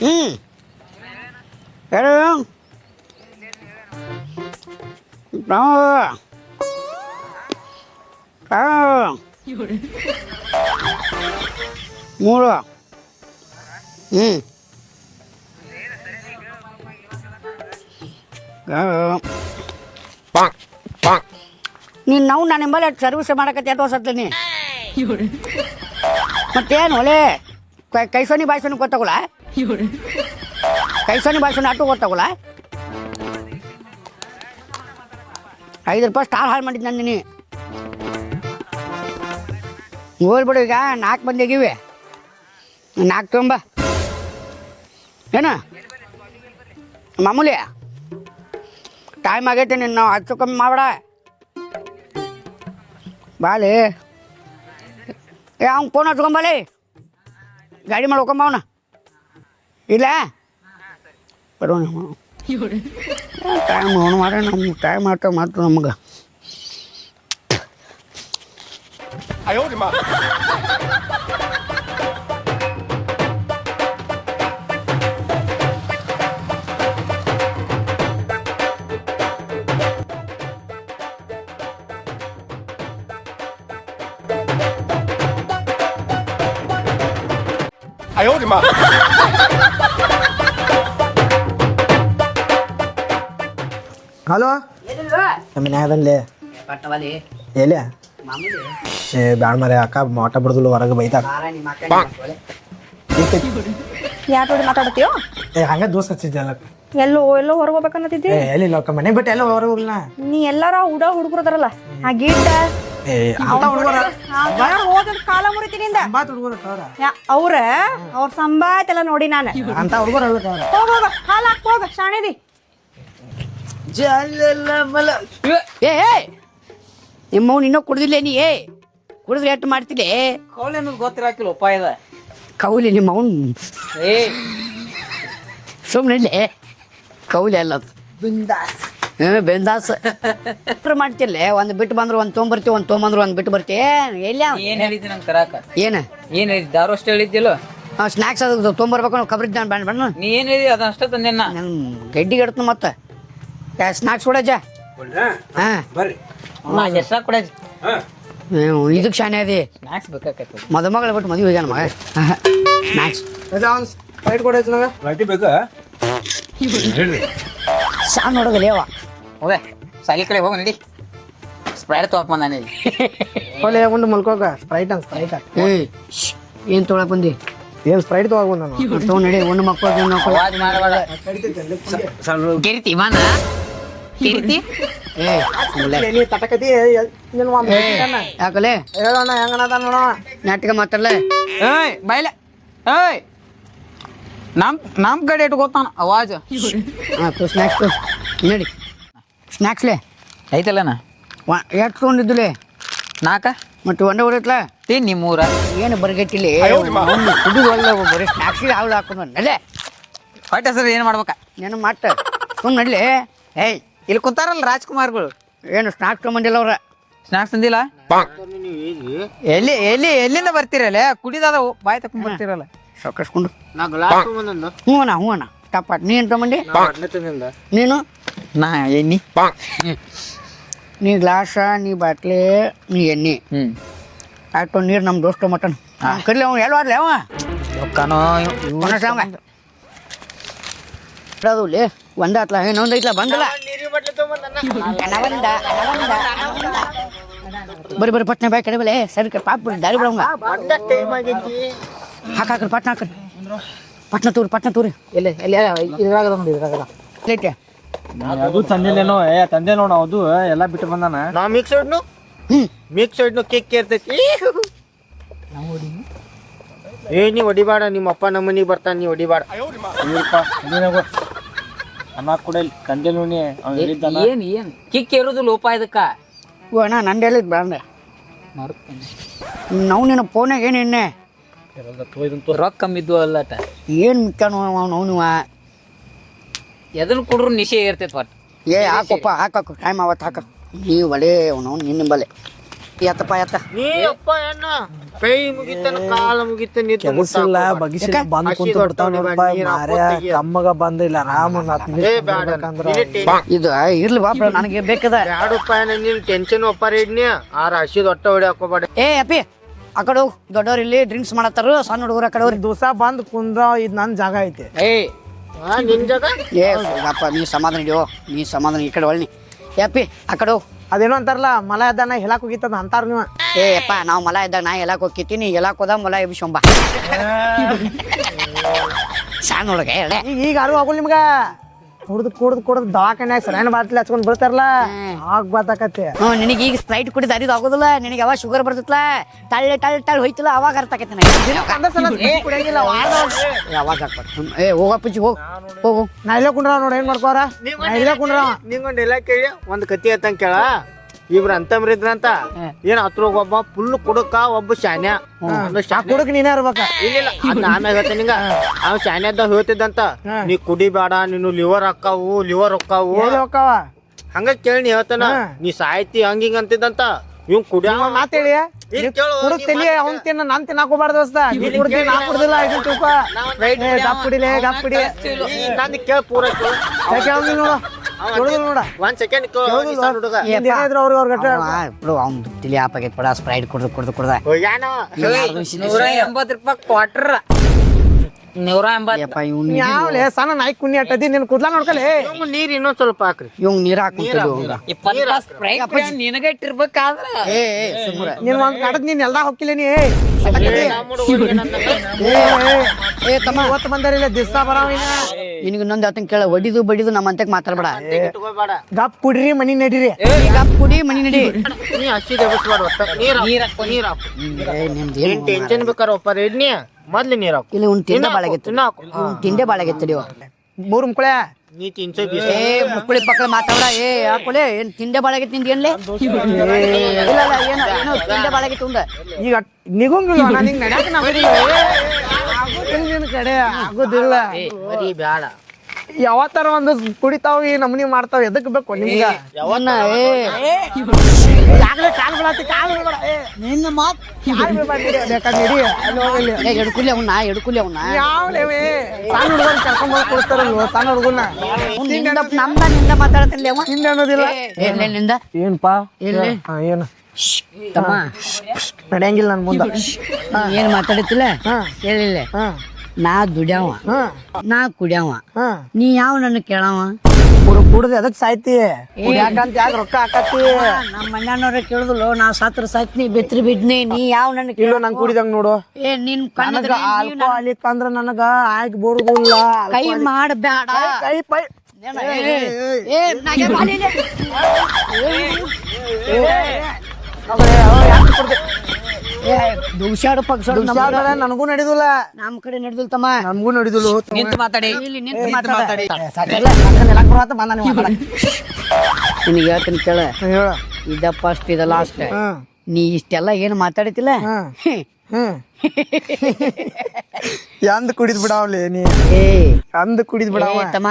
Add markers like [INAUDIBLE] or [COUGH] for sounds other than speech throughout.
ಹ್ಞೂ ಹೇಳು ನಾವು ನಾವು ಮೂರು ಹ್ಞೂ ನೀನು ನಾವು ನಾನು ನಿಮ್ಮಲ್ಲಿ ಸರ್ವಿಸ್ ಮಾಡಕತ್ತೆ ಎಟ್ಟು ವರ್ಷತ್ತೀನಿ ಮತ್ತೇನು ಒಲೆ? ಕೈ ಕೈಸೋನಿ ಬಾಯ್ಸೋನಿ ಗೊತ್ತಾಗಲ್ಲ? ಕೈಸೋನಿ ಬಾಯ್ಸೋನಿ ಆಟೋ ಗೊತ್ತಾಗಲ್ಲ? ಐದು ರೂಪಾಯಿ ಸ್ಟಾರ್ ಹಾಳು ಮಾಡಿದ್ದು ನಂದಿನಿ ಹೋಗ್ಬಿಡು ಈಗ ನಾಲ್ಕು ಆಗಿವೆ ನಾಲ್ಕು ತುಂಬ ಏನು? ಮಾಮೂಲಿ? ಟೈಮ್ ಆಗೈತೆ ನಿನ್ನ, ನಾವು ಹಚ್ಚು ಕಮ್ಮಿ ಮಾಡ್ಬೇಡ. ಬಾಲಿ ಏ, ಅವ್ನು ಫೋನ್ ಹಚ್ಕೊಂಬಲಿ ಗಾಡಿ ಮಾಡಿ ಹೋಗಮ್ಮ ಅವನ. ಇಲ್ಲ? ಬರೋಣ ಟೈಮ್ ಅವನು ಮಾಡ ನಮ್ಮ ಟೈಮ್ ಆತ ಮಾತು ನಮ್ಗೆ. ಹಲೋ ನಮ್ಮ ಮನ್ಯಾಗದಲ್ಲಿ ಪಟ್ಟವಲಿ ಎಲ್ಲಿ? ಮಾಮೂಲಿ. ಏ ಬ್ಯಾಡ ಮರೆ ಅಕ್ಕ ಮಾಟ ಬಿಡುದಿಲ್ಲ ಹೊರಗೆ ಬೈತಾರ. ಯಾಕೆ ಮಾತಾಡ್ತೀಯೋ? ಏ ಹಂಗ ದೋಸ್ತ ಹಚ್ಚಿದ್ದಲ್ಲ ಎಲ್ಲೋ ಎಲ್ಲೋ ಹೊರಗೆ ಹೋಗ್ಬೇಕನ್ನತಿದ್ದಿ? ಏ ಎಲ್ಲಿ ಅಕ್ಕ ಮನೆ ಬಿಟ್ಟು ಎಲ್ಲೋ ಹೊರಗೆ ಹೋಗ್ಲಿಲ್ಲ. ನೀ ಎಲ್ಲಾರ ಹುಡ ಅದರಲ್ಲ ಆ ಗಿಡ್ಡ ಏ ಅಂತ ಹುಡುಗರ ಹೋದ ಕಾಲ ಮುರಿತಿನಿಂದ. ಬಾತ್ ಹುಡುಗರ ಅವ್ರ ಅವ್ರ ಅವ್ರ ಸಂಬಾತ್ ಎಲ್ಲ ನೋಡಿ ನಾನು. ಅಂತ ಹುಡುಗರ ಹೋಗ ಹೋಗ ಹಾಲು ಹೋಗ. ಶಾಣಿದಿ. ಏ ಏ! ನಿಮ್ಮವ್ನು ಇನ್ನೂ ಕುಡ್ದಿಲ್ಲ ನೀ ಏ? ಕುಡಿದ್ರೆ ಎಟ್ಟು ಮಾಡ್ತಿಲ್ಲ ಕೌಲಿ ಅನ್ನೋದು ಗೊತ್ತಿರಾಕಿಲ್ಲ ಉಪಾಯದ. ಕೌಲಿ ನಿಮ್ಮವ್ನು ಏ. ಸುಮ್ಮನೆ ಕೌಲಿ ಅಲ್ಲ ಅದು. ಹ್ಞೂ ಬೆಂದಾಸ್. ಮಾಡ್ತಿಲ್ಲ ಒಂದು ಬಿಟ್ಟು ಬಂದ್ರು ಒಂದು ತೊಗೊಂಬರ್ತೀವಿ ಒಂದು ತೊಗೊಂಬಂದ್ರು ಒಂದು ಬಿಟ್ಟು ಬರ್ತಿ ಎಲ್ಲ ಅವ? ಏನ್ ಹೇಳಿದ್ದಿ ನಂಗೆ ತರಾಕ? ಏನು? ಏನ್ ಹೇಳಿದ್ ದಾರು ಅಷ್ಟು ಹೇಳಿದ್ದಿಲ್ಲ ಸ್ನಾಕ್ಸ್ ಅದು ತೊಗೊಂಬರ್ಬೇಕು ಕಬ್ರಿದ್ ನಾನು ಬ್ಯಾಂಡ್ ಬೇಡ ನೀ ಏನ್ ಹೇಳಿದಿ ಅದನ್ನ ಅಷ್ಟೇ ತಂದೆ ನಾನು ಸ್ನಾಕ್ಸ್ ಇಡ್ತೀನಿ ಮತ್ತೆ. ಸ್ನಾಕ್ಸ್ ಕೊಡಜ್ಜ ಹಾಂ. ಬರ್ರಿ. ಎಷ್ಟ ಕೊಡ ಇದಕ್ಕೆ ಶಾನೆ ಅದಿ. ಸ್ನಾಕ್ಸ್ ಬೇಕಾಕೈತಿ. ಮದುಮಗಳ ಬಿಟ್ಟು ಮದುವೆ ಹೋಗ್ಯಾನ ಮಗ. ಸ್ನಾಕ್ಸ್ ಲೈಟ್ ಕೊಡೈತಿ ನಂಗೆ. ರೈಟಿ ಬೇಕಾ? ಸಾ ನೋಡೋದಿಲ್ಲ ಯಾವ ಹೋಗ ಸಾಲಿ ಕಡೆ ಹೋಗ ನಡಿ. ಸ್ಪ್ರೈಟ್ ತೊಗೊಕ್ ಬಂದ ಇಲ್ಲಿ ಹೊಲೆ ಒಂದು ಮಲ್ಕೋಕ ಸ್ಪ್ರೈಟ್ ಅಂತ ಸ್ಪ್ರೈಟ್ ಏಯ್ ಏನು ತೊಗೊಳಕ್ ಬಂದಿ? ಏನ್ ಸ್ಪ್ರೈಟ್ ತಗೊಂಡ್ ನಾನು. ತೊಗೊಂಡು ನಡಿ ಒಂದು ಮಕ್ಕಳು ಅವಾಜ್ ಮಾಡಬೇಡ. ಕಿರಿತಿ ಮಾನ ನೀನು ಯಾಕಲೆ? ಹೇಳೋಣ ಹೆಂಗನದ ನೋಡೋಣ. ನಾಟಕ ಮಾತಾಡಲೆ? ಏಯ್ ಬೈಲೆ. ಏಯ್ ನಮ್ ನಮ್ ಕಡೆ ಇಟ್ಕೋತಾನ ಅವಾಜ್. ಹಾಂ ತು ನೆಕ್ಸ್ಟ್ ನಡಿ. ಸ್ನ್ಯಾಕ್ಸ್ಲೆ ಐತಲ್ಲನ ಎಷ್ಟು ತೊಗೊಂಡಿದ್ದುಲೆ ನಾಕ? ಮತ್ತೆ ಒಂದೇ ಹೊಡತ್ಲ ನಿಮ್ಮ ಊರ ಏನು ಬರ್ಗಟ್ಟಿಲಿ? ಕುಡಿದು ಒಳ್ಳೆ ಬರೀ ಸ್ನ್ಯಾಕ್ಸಿಗೆ ಹಾಳು ಹಾಕೊಂಡು ನಡೆ ಹೊಟ್ಟೆ ಸರ್ ಏನು ಮಾಡ್ಬೇಕ? ನೀನು ಮಾಟ ಸುಮ್ಮನೆ ನಡ್ಲಿ. ಏಯ್ ಇಲ್ಲಿ ಕುಂತಾರಲ್ಲ ರಾಜ್ಕುಮಾರ್ಗಳು? ಏನು ಸ್ನಾಕ್ಸ್ ತೊಗೊಂಬಂದಿಲ್ಲ ಅವ್ರ? ಸ್ನಾಕ್ಸ್ ತಂದಿಲ್ಲ? ಎಲ್ಲಿ ಎಲ್ಲಿ ಎಲ್ಲಿಂದ ಬರ್ತೀರಲ್ಲ? ಕುಡಿದಾದ ಬಾಯ್ ತಕೊಂಡ್ ಬರ್ತೀರಲ್ಲ? ಸಾಕಷ್ಟು ಹ್ಞೂ ಅಣ್ಣ ಹ್ಞೂ ಅಣ್ಣ ತಪ್ಪಾಟ್ ನೀನು ತಗೊಂಡಿ ನೀನು? ನಾ ಎಣ್ಣಿ. ನೀ ಗ್ಲಾಸ ನೀ ಬಾಟ್ಲಿ ನೀ ಎಣ್ಣೆ. ಹ್ಞೂ ಆಯ್ತು ನೀರು ನಮ್ಮ ದೋಸ್ತ ಮಟನ್ ಕರ್ಲಿ ಅವ ಎಲ್ಲ ಆಡ್ಲಿ ಅವ ರೊಕ್ಕನೋ ಕೊನ ಸಾಂಗ ಅದು ಲೇ ಒಂದಾತ್ಲ ಇನ್ನೊಂದು ಐತ್ಲ ಬಂದಲ್ಲ? ಬರೀ ಬರ್ರಿ ಪಟ್ನ ಬಾಯ್ ಕಡೆ ಬಲೆ ಸರಿ ಪಾಪ ದಾರಿ ಬಿಡಂಗ ಹಾಕ ಹಾಕ್ರಿ ಪಟ್ನ ಹಾಕ್ರಿ ಪಟ್ನ ತೂರಿ ಪಟ್ನ ತೂರಿ. ಎಲ್ಲಿ ಎಲ್ಲಿ ಇದ್ರಾಗದ ನೋಡಿ ಇದ್ರಾಗದ. ಲೈತೆ ಅದು ತಂದಿಲ್ಲೇನೋ ಏ ತಂದೆ ನೋಡ ಅದು ಎಲ್ಲ ಬಿಟ್ಟು ಬಂದಾನ. ನಾ ಮಿಕ್ಸ್ ಇಡ್ನು ಮಿಕ್ಸ್ ಇಡ್ನು ಕೇಕ್ ಕೇರ್ತೈತಿ. ಏ ನೀ ಹೊಡಿಬೇಡ ನಿಮ್ಮ ಅಪ್ಪ ನಮ್ಮ ಮನೆಗೆ ಬರ್ತಾನೆ ನೀ ಹೊಡಿಬೇಡ. ಅನ್ನ ಕೂಡ ತಂದೆ ನೋಡಿ ಅವ್ನು ಹೇಳಿದ್ದಾನ. ಏನ್ ಏನು? ಕಿಕ್ ಇರೋದು ಲೋಪ ಇದಕ್ಕ. ಓ ಅಣ್ಣ ನಂದು ಹೇಳಿದ್ ಬ್ರಾಂಡ ನಾವು ನಿನ್ನ ಫೋನಾಗ ಏನು ಎಣ್ಣೆ? ರೊಕ್ಕ ಕಮ್ಮಿದ್ವು ಅಲ್ಲಟ. ಏನು ಮುಖ್ಯನೋ ಅವ್ನು ಅವನು ಎದನ್ ಕುಡ್ರು ನಿಶೆ ಇರ್ತೈತಿ ಒಟ್ಟು. ಏ ಹಾಕಪ್ಪ ಹಾಕು ಟೈಮ್ ಅವತ್ ಹಾಕ ನೀ ಒಲೆ ಅವನು ನಿನ್ನ ಬಲೆ. ಎತ್ತಪ್ಪ ಎತ್ತ. ನೀ ಅಪ್ಪ ಏನ ಕೈ ಮುಗಿತನ ಕಾಲ ಕೆಲಸಿಲ್ಲ ಬಗಿಸಿಲ್ಲ ಬಂದು ಕುಂತ ಬಿಡ್ತಾವ ಮಾರ್ಯ ತಮ್ಮಗ ಬಂದ ಇಲ್ಲ ರಾಮ ಏ ಬ್ಯಾಡ ಇದು ಇರ್ಲಿ ಬಾಪ ನನಗೆ ಬೇಕದ. ನೀನ್ ಟೆನ್ಷನ್ ಒಪ್ಪಾರ ಇಡ್ನಿ. ಹೊಡಿ ಹಾಕೋಬೇಡ ಏ ಅಪ್ಪಿ ಆ ಕಡೆ ಹೋಗ್. ದೊಡ್ಡವ್ರು ಇಲ್ಲಿ ಡ್ರಿಂಕ್ಸ್ ಮಾಡತ್ತಾರ ಸಣ್ಣ ಹುಡುಗರ ಆ ಕಡೆ ದಿವಸ ಬಂದ್ ಕುಂದ್ರ ಇದ್ ನನ್ ಜಾಗ ಐತೆ. ಏ ಏ ಅಪ್ಪ ನೀ ಸಮಾಧಾನ ಹಿಡಿಯೋ ನೀ ಸಮಾಧಾನ ಈ ಕಡೆ ಒಳ್ಳಿ ಯಪ್ಪಿ ಆ ಕಡೆ ಹೋಗ್. ಅದೇನೋ ಅಂತಾರಲ್ಲ ಮಲ ನಾ ಹೇಳಕ್ ಹೋಗಿತ್ತದ ಅಂತಾರ ನೀವು. ಏ ಅಪ್ಪ ನಾವು ಮಲ ಇದ್ದಾಗ ನಾ ಎಲ್ಲಾಕ್ ಹೋಗಿತ್ತೀನಿ ಎಲ್ಲಾಕ್ ಹೋದ ಮಲ ಎಬ್ಬಿಸೊಂಬ ಸಣ್ಣ ಹುಡುಗ ಹೇಳೆ. ಈಗ ಈಗ ಅರು ಆಗೋಲ್ ನಿಮ್ಗ? ಕುಡ್ದು ಕುಡ್ದು ಕುಡ್ದು ದವಾಖಾನೆ ಸರಿಯಾನ ಬಾಟ್ಲಿ ಹಚ್ಕೊಂಡ್ ಬರ್ತಾರಲ್ಲ ಆಗ ಬಾತಾಕತ್ತೆ ಹ್ಞೂ ನಿನಗೆ ಈಗ ಸ್ಪ್ರೈಟ್ ಕುಡಿದ ಅರಿದು ಆಗೋದಿಲ್ಲ ನಿನಗೆ ಯಾವಾಗ ಶುಗರ್ ಬರ್ತೈತಲ್ಲ ತಳ್ಳೆ ತಳ್ಳೆ ತಳ್ಳೆ ಹೋಯ್ತಿಲ್ಲ ಅವಾಗ ಅರ್ಥ ಆಕೈತೆ ನನಗೆ. [LAUGHS] ಕುಡಿಯಂಗಿಲ್ಲ ಯಾವಾಗ ಏ ಹೋಗಪ್ಪಜ್ಜಿ ಹೋಗು ಹೋಗು ನಾ ಇಲ್ಲೇ ಕುಂಡ್ರ ನೋಡಿ ಏನ್ ಮಾಡ್ಕೋರ ನಾ ಇಲ್ಲೇ ಕುಂಡ್ರ. ನಿಂಗೊಂದು ಇಲ್ಲ ಕೇಳಿ ಒಂದು ಕತಿ ಅಂತ ಕೇಳ. ಇಬ್ರು ಅಂತಮ್ರ ಇದ್ರಂತ ಏನ್ ಹತ್ರ ಒಬ್ಬ ಫುಲ್ ಕುಡಕ ಒಬ್ಬ ಶಾನ್ಯ. ಕುಡಕ್ ನೀನೇ ಇರ್ಬೇಕ. ಇಲ್ಲ ಆಮ್ಯಾಗ ಹೇಳ್ತೇನೆ ನಿಂಗ. ಅವ್ ಶಾನ್ಯದ ಹೇಳ್ತಿದ್ದಂತ ನೀ ಕುಡಿಬೇಡ ನೀನು ಲಿವರ್ ಹಾಕಾವು ಲಿವರ್ ಹೊಕ್ಕಾವು ಹಂಗ ಕೇಳಿ ನೀ ಹೇಳ್ತಾನ. ನೀ ಸಾಯ್ತಿ ಹಂಗ ಹಿಂಗ ಅಂತಿದ್ದಂತ. ಇವ್ ಕುಡಿಯ ಮಾತೇಳಿ ಕುಡಕ್ ಅವ್ನ್ ತಿನ್ನ ನಾನ್ ತಿನ್ನಾಕೋಬಾರ್ದು ದೋಸ್ತ. ನೀ ಕುಡ್ದಿ ನಾ ಕುಡ್ದಿಲ್ಲ ಇದನ್ ತಿಳ್ಕ ಏ ಗಪ್ ಕುಡಿಲೆ ಗಪ್ ಕುಡಿ. ನಂದು ಕೇಳ ಪೂರ ಕೇಳು. ನೋಡ. ನೋಡ ಒಂದ್ ಸೆಕೆಂಡ್ ಹುಡುಗ. ಏನಿದ್ರು ಅವ್ರಿಗೆ ಅವ್ರ ಗಟ್ಟ ಬಿಡು ಅವ್ನು ತಿಳಿ ಆಪಾಗೈತೆ ಬಿಡ ಸ್ಪ್ರೈಟ್ ಕುಡ್ದು ಕುಡ್ದು ಕುಡ್ದ. ಹೋಗ್ಯಾನ ನೂರ ಎಂಬತ್ ರೂಪಾಯಿ ಕ್ವಾರ್ಟರ್ ನೂರ ಎಂಬತ್ ಯಪ್ಪ ಇವ್ನು ಯಾವ್ಲೆ ಸಣ್ಣ ನಾಯಿ ಕುನ್ನಿ ಅಟ್ಟದಿ ನಿನ್ ಕುಡ್ಲ ನೋಡ್ಕಲೆ? ಇವಂಗ್ ನೀರ್ ಇನ್ನೊಂದ್ ಸ್ವಲ್ಪ ಹಾಕ್ರಿ. ಇವಂಗ್ ನೀರ್ ನಿನಗೆ ಇಟ್ಟಿರ್ಬೇಕಾದ್ರ. ನೀನ್ ಒಂದ್ ಕಡದ್ ನೀನ್ ಎಲ್ಲಾ ಹೋಗಿಲ್ಲ ನೀ ನಮ್ಮ ಹುಡುಗ ಏನಂದ? ಏ ತಮ್ಮ ಇವತ್ತು ಬಂದಾರಿಲ್ಲ ದಿವ್ಸ ಬರಾವ ಇನ್ನ. ನಿನಗೆ ಇನ್ನೊಂದ್ ಆತನ್ ಕೇಳ ಒಡಿದು ಬಡಿದು ನಮ್ಮ ಅಂತಕ್ ಮಾತಾಡ್ಬೇಡ. ಗಪ್ ಕುಡ್ರಿ ಮನಿ ನಡೀರಿ. ಗಪ್ ಕುಡಿ ಮನಿ ನಡಿ ನೀ ಹಸಿ ಒಟ್ಟ ನೀರ್ ನೀರ್ ಹಾಕು ನೀರ್ ಹಾಕು. ಏ ನಿಮ್ದು ಏನ್ ಟೆನ್ಷನ್ ಬೇಕಾರ ಒಪ್ಪಾರ ಇಡ್ನಿ ಮೊದ್ಲು ನೀರ್ ಹಾಕು. ಇಲ್ಲಿ ಉನ್ ತಿಂಡೆ ಬಾಳಾಗಿತ್ತು ಉನ್ ತಿಂಡೆ ಬಾಳಾಗಿತ್ತು ನೀವು ಮೂರ್ ಮುಕ್ಳೆ ನೀ ತಿನ್ಸೋ ಏ ಮುಕ್ಕಳಿ ಪಕ್ಕಳ ಮಾತಾಡ ಏ ಹಾಕೊಳೆ ಏನ್ ತಿಂಡೆ ಬಾಳಾಗಿತ್ತು ನಿಂದ ಏನ್ಲೆ? ಇಲ್ಲ ಇಲ್ಲ ಏನೋ ಏನೋ ತಿಂಡೆ ಬಾಳಾಗಿತ್ತು ಅಂದ ಈಗ ನಿಗುಂಗಿಲ್ಲ ನಾನು ಹಿಂಗ್ ನಡ್ಯಾಕ ನಿನ್ ಕಡೆ ಆಗುದಿಲ್ಲ. ಬರೀ ಬ್ಯಾಡ. ಯಾವತ್ತಾರ ಒಂದು ಕುಡಿತಾವ ಈ ನಮನಿ ಮಾಡ್ತಾವ ಎದಕ್ ಬೇಕು ನಿಮ್ಗ? ಆಗ್ಲೇ ಕಾಲ್ ಬಿಡಾತಿ ಕಾಲ್ ಬಿಡ್ಬೇಡ ಏ ನಿನ್ನ ಮಾತ್ ಕಾಲ್ ಬಿಡ್ಬೇಡ ನಡಿ, ಬೇಕಾದ್ರೆ ನಡಿ ಅಲ್ಲಿ ಹೋಗಲಿ. ಏ ಎಡ್ಕುಲಿ ಅವನ್ನ ಎಡ್ಕುಲಿ ಅವನ್ನ ಯಾವ್ಲೇವೆ ಸಣ್ಣ ಹುಡುಗನ್ ಕರ್ಕೊಂಡ್ ಬಂದ್ ಕೊಡ್ತಾರಲ್ವ ಸಣ್ಣ ಹುಡುಗನ ನಮ್ದ ನಿಂದ ಮಾತಾಡತ್ತಿಲ್ಲ ಅವ ಅನ್ನೋದಿಲ್ಲ. ಏನ್ಲೆ ನಿಂದ. ಏನ್ಪಾ? ಏನು? ತಮ್ಮ ನಡೆಯಂಗಿಲ್ಲ ನನ್ನ ಮುಂದೆ ಏನು ಮಾತಾಡಿತಿಲೆ ಮಾತಾಡತ್ತಿಲ್ಲ ಹಾ ಹೇಳಿಲ್ಲ ನಾ ದುಡ್ಯಾವ ನಾ ಕುಡ್ಯಾವ ನೀ ಯಾವ ನನ್ನ ಕೇಳವ ಕುಡ್ ಕುಡ್ದು ಅದಕ್ಕೆ ಸಾಯ್ತಿ ಯಾಕಂತ ಯಾಕ ರೊಕ್ಕ ಹಾಕತ್ತಿ ನಮ್ಮ ಮಣ್ಣನವ್ರ ಕೇಳುದಿಲ್ಲ ನಾ ಸಾತ್ರ ಸಾಯ್ತೀನಿ ಬೆತ್ರಿ ಬಿದ್ನಿ ನೀ ಯಾವ ನನ್ನ ಕೇಳು ನಂಗೆ ಕುಡಿದಂಗ ನೋಡು ಏ ನಿನ್ ಆಲ್ಕೋಹಾಲಿಕ್ ಅಂದ್ರ ನನಗ ಆಗಿ ಬಿಡುದಿಲ್ಲ ಕೈ ಮಾಡಬೇಡ ಕೈ ಪೈ ಏ. ಏ ನನಗೂ ನಡೆದಿಲ್ಲ. ನಮ್ ಕಡೆ ನಡೆದಿಲ್ಲ ತಮ್ಮ. ನಮಗೂ ನಡೆದಿಲ್ಲ. ನಿಂತು ಮಾತಾಡಿ. ಇಲ್ಲಿ ನಿಂತು ಮಾತಾಡಿ. ಹೇಳ ನಿನಗೆ ಹೇಳ್ತೀನಿ ಕೇಳ. ಇದ ಫಸ್ಟ್ ಇದ ಲಾಸ್ಟ್ ನೀ ಇಷ್ಟೆಲ್ಲ ಏನ್ ಮಾತಾಡತಿಲ್ಲ? ಎಂದ್ ಕುಡಿದ್ ಬಿಡಾವ್ಲಿ ನೀ. ಏ. ಅಂದ್ ಕುಡಿದ್ ಬಿಡಾವ ತಮ್ಮ.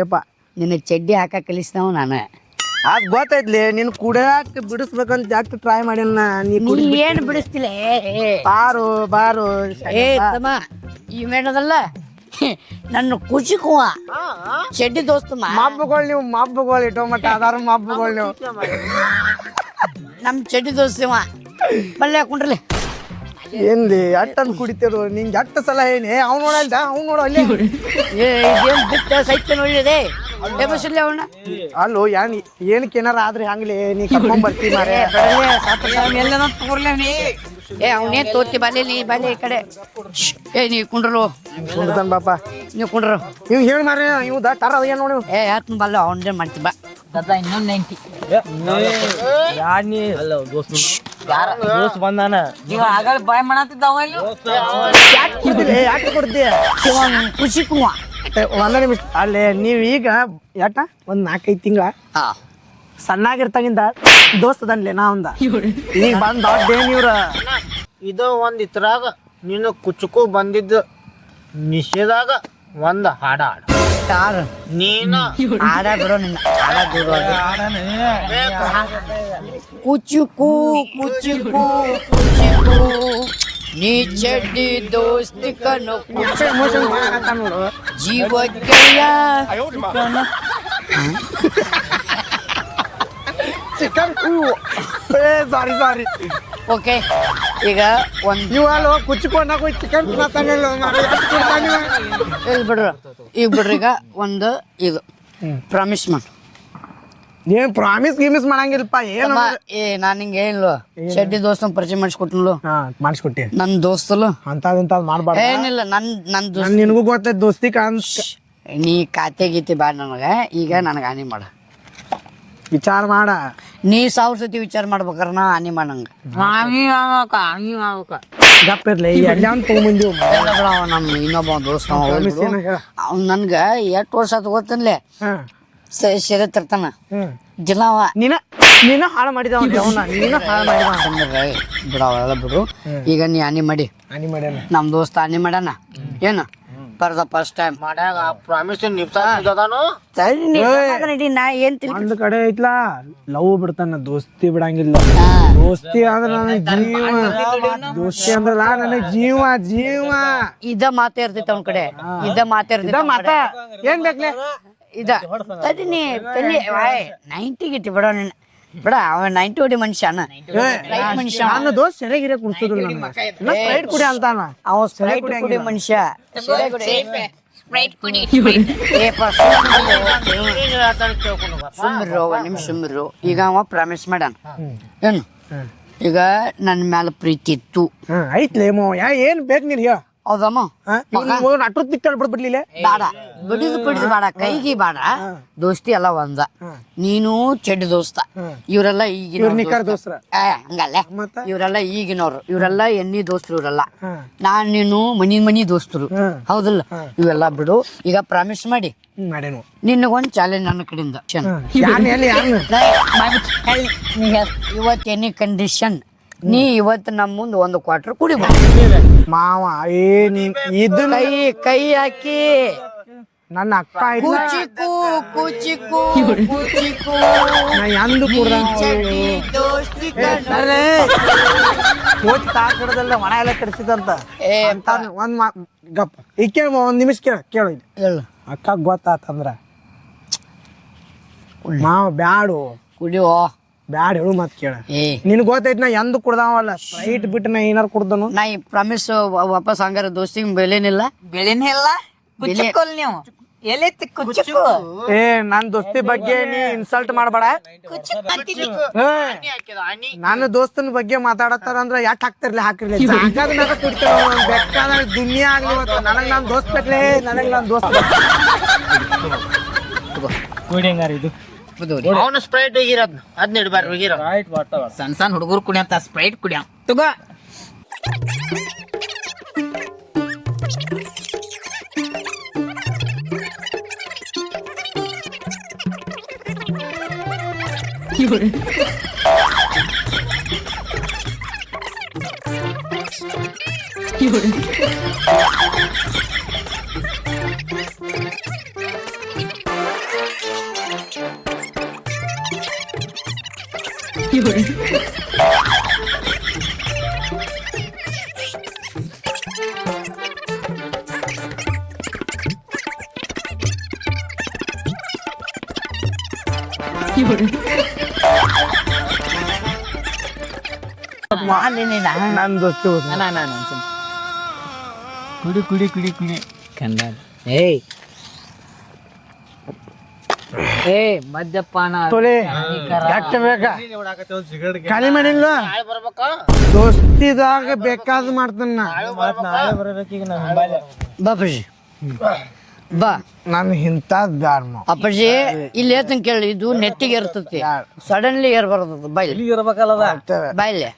ಯಪ್ಪ ನಿನ್ನ ಚಡ್ಡಿ ಹಾಕ ಕಲಿಸ್ತಾವ ನಾನು. ಅದ್ ಗೊತ್ತೈತ್ಲಿ ನಿನ್ ಕುಡಿಯಾಕ ಬಿಡಿಸ್ಬೇಕಂತ ಜಾಸ್ತಿ ಟ್ರೈ ಮಾಡಿನ ನೀ ನೀ ಕುಡಿ ಏನ್ ಬಿಡಿಸ್ತಿಲ್ಲ? ಏ ಬಾರು ಬಾರು. ಏ ತಮ್ಮ ಇವೇನದಲ್ಲ ನನ್ನ ಕುವ. ಚಡ್ಡಿ ದೋಸ್ತಮ್ಮ ಮಬ್ಬುಗಳು ನೀವು ಮಬ್ಬುಗಳು ಟೊಮಟ ಅದಾರ ಮಬ್ಬುಗಳು ನೀವು. ನಮ್ ಚಡ್ಡಿ ದೋಸ್ತಿವ ಪಲ್ಯ ಕುಂಡ್ರಲಿ. ಏನ್ಲಿ ಅಟ್ಟಂದ್ ಕುಡಿತಿರು ನಿಂಗೆ ಅಟ್ಟ ಸಲ ಏನೇ? ಅವ್ನು ನೋಡಲ್ದ? ಅವ್ನು ನೋಡು ಅಲ್ಲಿ. ಏ ಇದೇನ್ ಬಿಟ್ಟ ಸೈತ ನೋಡಿದೆ ಅವನ್ನ ಅಲ್ಲೋ ಏನ್ ಏನಕ್ಕೆ ಏನಾರ ಆದ್ರೆ ಹಂಗ್ಲಿ ನೀ ಕರ್ಕೊಂಡ್ ಬರ್ತಿ ಮಾರೇ ಏ ಅವನೇ ತೋತಿ ಬಲ್ಲೆ ನೀ ಬಲ್ಲೆ ಈ ಕಡೆ. ಶ್ಶ್. ಏ ನೀ ಕುಂಡ್ರು ಕುಂಡ್ತಾನ ಬಾಪ. ನೀವು ಕುಂಡ್ರು ನೀವ್ ಹೇಳಿ ಮಾರೇ ಇವ್ ತರ ಅದ ಏನ್ ನೋಡಿ ಏ ಆತ್ನ ಬಲ್ಲ ಅವನದೇ ಮಾಡ್ತಿ ಬಾ. ದೋಸ್ತ್ ಬಂದಾನ. ಬಾಯ್ ಮಾಡತ್ತಿದ್ದ ಯಾಕೆ ಕುಡ್ದಿ ಖುಷಿ ಕುವ. ಒಂದ ನಿಮಿಷ. ಅಲ್ಲಿ ನೀವ್ ಈಗ ಯಾಕ ಒಂದ್ ನಾಲ್ಕೈದು ತಿಂಗಳ. ಹಾ. ಸಣ್ಣಾಗಿರ್ತಾಗಿಂದ ದೋಸ್ತದನ್ಲೆ ನಾ ಒಂದ. ಈಗ ಬಂದ ದೊಡ್ಡ ಇವ್ರ? ಇದು ಒಂದ್ ಇತ್ರಾಗ ನೀನು ಕುಚುಕು ಬಂದಿದ್ದು ನಿಷೇಧಾಗ ಒಂದ್ ಹಾಡ ಹಾಡು. ನೀನು. ಆಡ ಬಿಡೋ ನಿನ್ನ. ಆಡ ದೂರ ಕುಚುಕು ಕುಚುಕು ಕುಚುಕು. ನೀ ಚಡ್ಡಿ ನೋಡು? ಜೀವಕ್ಕೆಯ ಚಿಕನ್ ಸಾರಿ ಸಾರಿ. ಓಕೆ ಈಗ ಒಂದು ನೀವು ಹೋಗಿ ಕುಚ್ಚಿಕೊಂಡಾಗ ಹೋಗಿ ಚಿಕನ್ ಇಲ್ಲಿ ಬಿಡ್ರು ಈಗ ಬಿಡ್ರಿ ಈಗ ಒಂದು ಇದು. ಪ್ರಾಮಿಸ್ ಮಾಡು. ಏನ್ ಪ್ರಾಮಿಸ್ ಗಿಮಿಸ್ ಮಾಡಂಗಿಲ್ಲಪ್ಪ ಏನು ಏ ನಾನು ಹಿಂಗೆ ಏನಿಲ್ಲ ಶೆಡ್ಡಿ ದೋಸ್ತನ ಪರಿಚಯ ಮಾಡಿಸ್ಕೊಟ್ನಲ್ಲ? ಹಾ ಮಾಡಿಸ್ಕೊಟ್ಟಿ. ನನ್ನ ದೋಸ್ತಲು ಅಂತ ಮಾಡ್ಬಾರ್ದು? ಏನಿಲ್ಲ ನನ್ ನನ್ನ ದೋಸ್ತ ನನ್ ನಿನಗೂ ಗೊತ್ತೈತೆ ದೋಸ್ತಿ ಕಾನ್ಸ್ ನೀ ಖಾತೆ ಗೀತಿ ಬ್ಯಾಡ ನನಗೆ ಈಗ ನನಗೆ ಹಾನಿ ಮಾಡ. ವಿಚಾರ ಮಾಡ. ನೀ ಸಾವಿರ ಸತಿ ವಿಚಾರ ಮಾಡ್ಬೇಕಾರ ನಾ ಹಾನಿ ಮಾಡಂಗ ಹಾನಿ ಆಗಕ ಹಾನಿ ಆಗಕ ನಮ್ಮ ಇನ್ನೊಬ್ಬ ದೋಸ್ತ ಅವ್ನು ನನ್ಗೆ ಎಷ್ಟು ವರ್ಷ ಆತು ಗೊತ್ತನ್ಲೆ? ಸೆರೆ ತರ್ತಾನ ಹ್ಮ್. ಜಿಲ್ಲ ಅವ ನೀನ ನೀನ ಹಾಳು ಮಾಡಿದ ಅವನ ನೀನ ಹಾಳು ಮಾಡಿದ ಅಂದ್ರೆ ಬಿಡ ಅವೆಲ್ಲ ಬಿಡು. ಈಗ ನೀ ಹಾನಿ ಮಾಡಿ. ಹಾನಿ ಮಾಡ್ಯಾನ. ನಮ್ಮ ದೋಸ್ತ ಹಾನಿ ಮಾಡ್ಯಾನ. ಏನು? ಫಾರ್ ದ ಫಸ್ಟ್ ಟೈಮ್ ಮಾಡ್ಯಾಗ ಪ್ರಾಮಿಸ್ ನಿಪ್ಸಾನು ನಾ ಏನ್ ತಿಳಿ ಒಂದ್ ಕಡೆ ಐತ್ಲಾ? ಲವ್ ಬಿಡ್ತಾನ ದೋಸ್ತಿ ಬಿಡಂಗಿಲ್ಲ. ದೋಸ್ತಿ ಅಂದ್ರೆ ನನಗ್ ಜೀವ. ದೋಸ್ತಿ ಅಂದ್ರಲ್ಲ ನನಗ್ ಜೀವ ಜೀವ. ಇದ ಮಾತೇ ಇರ್ತೈತೆ ಅವನ ಕಡೆ. ಇದ ಮಾತೇ ಇದ ಇರ್ತೈತೆ ಮಾತ. ಏನ್ ಬೇಕ್ಲೆ? ಇದ ತದಿನಿ ತನಿ ನೈಂಟಿ ಗಿಟ್ಟಿ ಬಿಡ ನಿನ್ನ. ಬಿಡ ಅವ ನೈಂಟಿ ಹೊಡಿ ಮನುಷ್ಯನ ರೈಟ್ ಮನುಷ್ಯ. ನನ್ನ ದೋಸ್ತ್ ಸೆರೆಗಿರೆ ನನ್ನ ಸ್ಪ್ರೈಟ್ ಕುಡಿ ಅಂತಾನ. ಅವ ಸ್ಪ್ರೈಟ್ ಕುಡಿ ಮನುಷ್ಯ. ಸೆರೆ ಕುಡಿ. ಸುಮ್ರು ನಿಮಿಷ ಸುಮ್ಮಿರು ಈಗ ಅವ ಪ್ರಾಮಿಸ್ ಮಾಡ್ಯಾನ. ಏನು? ಈಗ ನನ್ನ ಮ್ಯಾಲ ಪ್ರೀತಿ ಇತ್ತು. ಐತ್ಲೇಮೋ ಐತ್ಲೆ ಯಾ ಏನ್ ಬೇಕ್ ನೀನ್ ಹೇಳ. ಹೌದಮ್ಮ? ಅಟ್ರು ತಿಕ್ಕಲ್ ಬಿಡ್ಬಿಡ್ಲಿಲ್ಲ ಬೇಡ ಬಿಡಿದು ಬಿಡಿದು ಬೇಡ. ಕೈಗೆ ಬೇಡ. ದೋಸ್ತಿ ಎಲ್ಲ ಒಂದ. ನೀನು ಚೆಡ್ ದೋಸ್ತ. ಇವರೆಲ್ಲ ಈಗಿನ ದೋಸ್ತ್ರ. ಹಂಗಲ್ಲ? ಇವರೆಲ್ಲ ಈಗಿನವ್ರು. ಇವರೆಲ್ಲ ಎಣ್ಣಿ ದೋಸ್ತರು ಇವರೆಲ್ಲ. ನಾನು ನಾನ್ ಮನಿ ಮನಿ ದೋಸ್ತರು. ಹೌದಲ್ಲ? ಇವೆಲ್ಲ ಬಿಡು. ಈಗ ಪ್ರಾಮಿಸ್ ಮಾಡಿ. ನಿನ್ನಗೊಂದ್ ಮಾಡೇನು. ನಿನಗೊಂದ್ ಚಾಲೆಂಜ್ ನನ್ನ ಕಡೆಯಿಂದ. ಇವತ್ತು ಎನಿ ಕಂಡೀಷನ್ ನೀ ಇವತ್ತು ನಮ್ಮ ಮುಂದೆ ಒಂದು ಕ್ವಾರ್ಟರ್ ಕುಡಿ ಮಾವ ಏ ನೀನ್ ಕೈ ಕೈ ಹಾಕಿ. ನನ್ನ ಅಕ್ಕ ಐತ್ಲ ಕುಚಿಕು ಕುಚಿಕು ಕುಚಿಕು. ನಾ ಎಂದು ಕೂಡ ಚಡ್ಡಿ ದೋಸ್ತಿ ಕಣ್ಣು. ಕೋಚ್ ತಾರ್ ಕಡದಲ್ಲ ಒಣ ಎಲ್ಲ ಕಡಿಸಿದಂತ. ಏ ಅಂತ ಒಂದ್ ಮಾ ಗಪ್ಪ ಈಗ ಕೇಳ ಒಂದ್ ನಿಮಿಷ ಕೇಳ ಕೇಳು ಇಲ್ಲಿ. ಹೇಳು. ಅಕ್ಕ ಗೊತ್ತಾತಂದ್ರ. ಮಾವ ಬ್ಯಾಡು. ಕುಡಿಯೋ ಬ್ಯಾಡ ಹೇಳು ಮತ್ ಕೇಳ. ನಿನ್ ಗೊತ್ತೈತ್ ನಾ ಎಂದು ಕುಡ್ದಾವಲ್ಲ? ಸ್ಪ್ರೈಟ್ ಬಿಟ್ಟು ನಾ ಏನಾರ ಕುಡ್ದನು? ನಾ ಈ ಪ್ರಾಮಿಸ್ ವಾಪಸ್ ಹಂಗಾರ ದೋಸ್ತಿಗೆ ಬೆಲೆನಿಲ್ಲ. ಬೆಳೆನೇ ಇಲ್ಲ. ನೀವು. ಎಲ್ಲಿ ಕುಚ್ಚಕ್ಕು ಏ ನನ್ ದೋಸ್ತಿ ಬಗ್ಗೆ ನೀ ಇನ್ಸಲ್ಟ್ ಮಾಡಬೇಡ. ನನ್ನ ದೋಸ್ತನ ಬಗ್ಗೆ ಮಾತಾಡತ್ತಾರ ಅಂದ್ರ ಯಾಕೆ ಹಾಕ್ತಿರ್ಲಿ ಹಾಕಿರ್ಲಿ ಜಾಗದ ಮ್ಯಾಗ ಕುಡಿತಾರ ಬೆಕ್ಕಾದ ದುನಿಯಾ ಆಗ್ಲಿ ಇವತ್ತು. ನನಗ್ ನನ್ ದೋಸ್ತ್ ಬೇಕ್ಲೇ ನನಗ್ ನನ್ ದೋಸ್ತ್ ಅವನು ಸ್ಪ್ರೈಟ್ ಹೋಗಿರೋದ್ನ ಅದ್ನ ಇಡ್ಬಾರ್ದು ಹೋಗಿರೋ ಸಣ್ಣ ಸಣ್ಣ ಹುಡುಗರು ಕುಡಿಯಂತ ಸ್ಪ್ರೈಟ್ ಕುಡಿಯ ತಗೋ. ನನ್ [LAUGHS] ದೋಸ್ತಿ ಹೋದ ಕುಡಿ ಕುಡಿ ಕುಡಿ ಕುಡಿ ಕಂಡ ಏಯ್ ಏ ಮದ್ಯಪಾನ ತೊಲೆ ಎಷ್ಟ ಬೇಕ? ಖಾಲಿ ಮಾಡಿಲ್ಲ ಬರ್ಬೇಕಾ? ದೋಸ್ತಿದಾಗ ಬೇಕಾದ್ ಮಾಡ್ತಾನ ಬಾಪಜಿ ಬಾ ನನ್ ಇಂಥದ್ ಬ್ಯಾಡ ಅಪ್ಪಾಜಿ ಇಲ್ಲಿ ಹೇಳ್ತೀನಿ ಕೇಳಿ ಇದು ನೆಟ್ಟಿಗೆ ಇರ್ತತಿ. ಸಡನ್ಲಿ ಏರ್ಬಾರ್ದು ಬೈಲಿ ಇರ್ಬೇಕಲ್ಲ ಬಾಯ್ಲಿ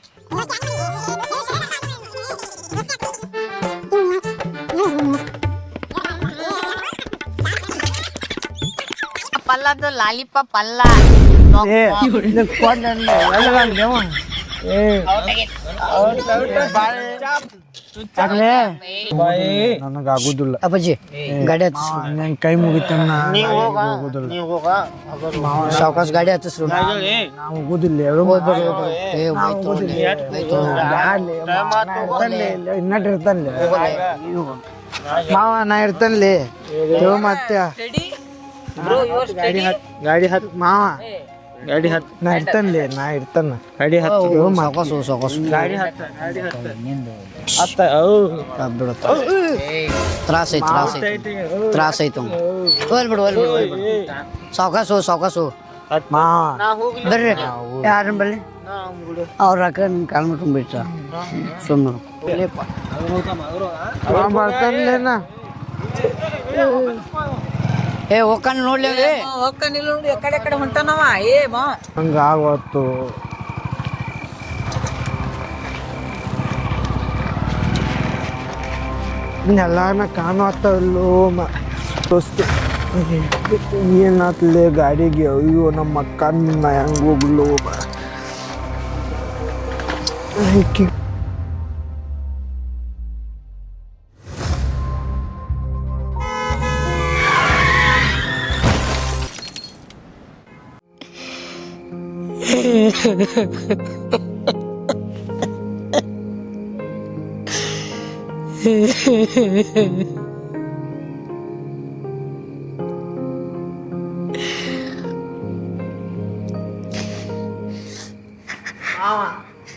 ಬಾಯ್ಲಿ ಪಲ್ಲದು ಲಾಲಿಪಾಪ್ ಅಲ್ಲ ಏ. ಎಲ್ಲ ನನಗ ಆಗುದಿಲ್ಲ ಅಪ್ಪಾಜಿ ಗಾಡಿ ಹತ್ತಿಸ್ ನನ್ ಕೈ ಮುಗಿತನ್ನ ನೀವ್ ಹೋಗ. ನೀವ್ ಹೋಗ. ಹಾಗಾದ್ರೆ ಸಾವಕಾಶ ಗಾಡಿ ಹತ್ತಿಸ್ರು ನಾವು ಹೋಗುದಿಲ್ಲ. ಎರಡು ಹೋಗ್ಬೇಡ ಹೋಗ್ಬೇಡ ಏ ಹೋಯ್ತು ಹೋಯ್ತು ಇನ್ನಟ್ ಇರ್ತಾನೆ ಮಾವ ನಾ ಇರ್ತಾನಲ್ಲಿ ಮತ್ತೆ. ಗಾಡಿ ಹತ್ ಮಾವ ಗಾಡಿ ಹತ್ ನಾ ಇರ್ತನ್ಲಿ ನಾ ಇರ್ತನ ಗಾಡಿ ಹತ್ ಮಾಕೋಸು ಸಾವಕಾಸು ಗಾಡಿ ಹತ್ತ ಗಾಡಿ ಹತ್ತ ಬಿಡುತ್ತ ತ್ರಾಸ ಐತಿ ತ್ರಾಸ ಐತಿ ತ್ರಾಸ ಐತಿ ಹೋಲ್ ಬಿಡು ಹೋಲ್ ಬಿಡು ಹೋಲ್ ಬಿಡು ಮಾವ ನಾ ಹೋಗ್ಲಿ ಬರ್ರಿ ಯಾರನ್ನ ಬರ್ಲಿ ಅವ್ರ ಅಕ್ಕ ಕಾಲ್ ಮಾಡ್ಕೊಂಡು ಬಿಟ್ಟ ಸುಮ್ಮನೆ ಮಾವ ಬರ್ತಾನೇನ ಏ ಹೋಗ್ಕಂಡ್ ನೋಡ್ಲಿ ಅವ್ರಿ. ಹೋಗ್ತಾನಿಲ್ಲ ನೋಡಿ ಆ ಕಡೆ ಕಡೆ ಹೊಂಟಾನವ. ಏ ಬಾ ಹಂಗ ಆಗೋತು ಎಲ್ಲಾನ ಕಾಣತ್ತಲ್ಲೋ ದೋಸ್ತ. ಏನಾತ್ಲೆ ಗಾಡಿಗೆ ಅಯ್ಯೋ ನಮ್ಮ ಅಕ್ಕನ ಹೆಂಗ್ ಹೋಗ್ಲು ಮಾವ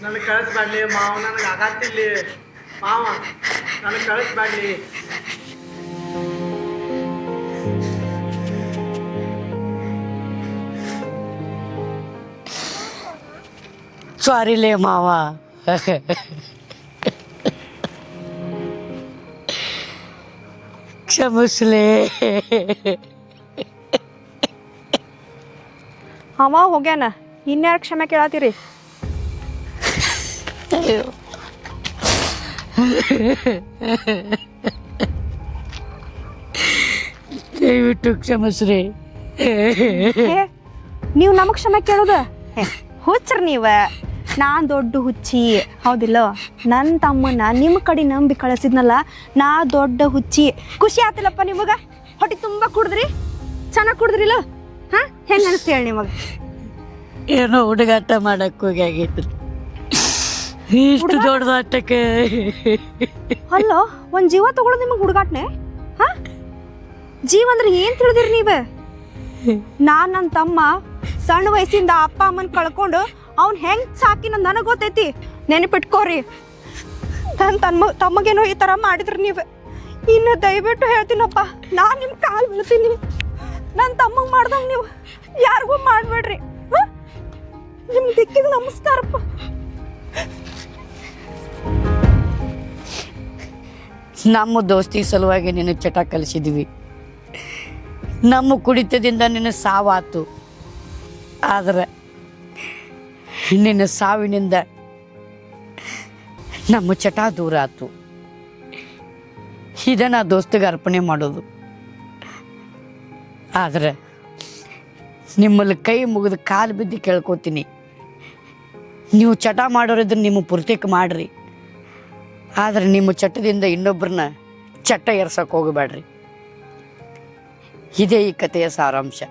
ನನಗೆ ಕಳಿಸ್ಬೇಡ್ಲಿ ಮಾವ ನನಗೆ ಆಗತ್ತಿಲ್ಲಿ ಮಾವ ನನಗೆ ಕಳಿಸ್ಬೇಡ್ಲಿ ಸಾರಿಲೇ ಮಾವ. ಕ್ಷಮಿಸ್ಲೇ. ಅವ ಹೋಗ್ಯಾನ? ಇನ್ಯಾರು ಕ್ಷಮೆ ಕೇಳತ್ತೀರಿ ದಯವಿಟ್ಟು ಕ್ಷಮಿಸ್ರಿ. ನೀವು ನಮಗ್ ಕ್ಷಮೆ ಕೇಳುದ? ಹುಚ್ಚ್ರ ನೀವ. ನಾನ್ ದೊಡ್ಡ ಹುಚ್ಚಿ. ಹೌದಿಲ್ಲ? ನನ್ನ ತಮ್ಮನ ನಿಮ್ಮ ಕಡೆ ನಂಬಿ ಕಳಿಸಿದ್ನಲ್ಲ ನಾ ದೊಡ್ಡ ಹುಚ್ಚಿ. ಖುಷಿ ಆತಿಲ್ಲಪ್ಪ ನಿಮಗ? ಹೊಟ್ಟೆ ತುಂಬಾ ಕುಡಿದ್ರಿ? ಚೆನ್ನಾಗಿ ಕುಡಿದ್ರಿಲ್ಲ? ಹಾ? ಹೆಂಗ ಅನಿಸ್ತು ಹೇಳಿ ನಿಮಗ? ಏನೋ ಹುಡುಗಾಟ ಮಾಡಕ್ ಹೋಗಿ ಆಗಿತ್ತು ಇಷ್ಟು ದೊಡ್ಡದಾಟಕ್ಕೆ ಅಲ್ಲ ಒಂದ್ ಜೀವ ತಗೊಳ್ಳೋದು ನಿಮಗೆ ಹುಡುಗಾಟ್ನೆ? ಹಾ? ಜೀವ ಅಂದ್ರೆ ಏನ್ ತಿಳಿದಿರಿ ನೀವೇ? ನಾನು ನನ್ನ ತಮ್ಮ ಸಣ್ಣ ವಯಸ್ಸಿಂದ ಅಪ್ಪ ಅಮ್ಮನ ಕಳ್ಕೊಂಡು ಅವ್ನ್ ಹೆಂಗ್ ಸಾಕಿನ ನನಗೆ ಗೊತ್ತೈತಿ. ನೆನಪಿಟ್ಕೋರಿ. ನನ್ ತಮ್ಮ, ತಮ್ಮಗೇನೋ ಈ ತರ ಮಾಡಿದ್ರಿ ನೀವು. ಇನ್ನು ದಯವಿಟ್ಟು ಹೇಳ್ತೀನಪ್ಪ, ನಾನು ನಿಮ್ ಕಾಲ್ ಬೀಳ್ತೀನಿ. ನನ್ನ ತಮ್ಮಗ್ ಮಾಡ್ದಂಗೆ ನೀವು ಯಾರಿಗೂ ಮಾಡ್ಬೇಡ್ರಿ. ನಿಮ್ಮ ನಿಮ್ ದಿಕ್ಕಿಗೆ ನಮಸ್ಕಾರಪ್ಪ. ನಮ್ಮ ದೋಸ್ತಿ ಸಲುವಾಗಿ ನಿನ್ನ ಚಟ ಕಲಿಸಿದ್ವಿ. ನಮ್ಮ ಕುಡಿತದಿಂದ ನಿನ್ನ ಸಾವಾತು. ಆದ್ರೆ ನಿನ್ನ ಸಾವಿನಿಂದ ನಮ್ಮ ಚಟ ದೂರ ಆತು. ನಾ ದೋಸ್ತಿಗೆ ಅರ್ಪಣೆ ಮಾಡೋದು. ಆದ್ರೆ ನಿಮ್ಮಲ್ಲಿ ಕೈ ಮುಗಿದು ಕಾಲು ಬಿದ್ದು ಕೇಳ್ಕೊತೀನಿ. ನೀವು ಚಟ ಮಾಡೋರಿದ್ರೆ ನಿಮ್ಮ ಪೂರ್ತಿಕ್ ಮಾಡ್ರಿ. ಆದ್ರೆ ನಿಮ್ಮ ಚಟದಿಂದ ಇನ್ನೊಬ್ಬರನ್ನ ಚಟ ಎರ್ಸಕ್ಕೆ ಹೋಗಬೇಡ್ರಿ. ಇದೇ ಈ ಕಥೆಯ ಸಾರಾಂಶ.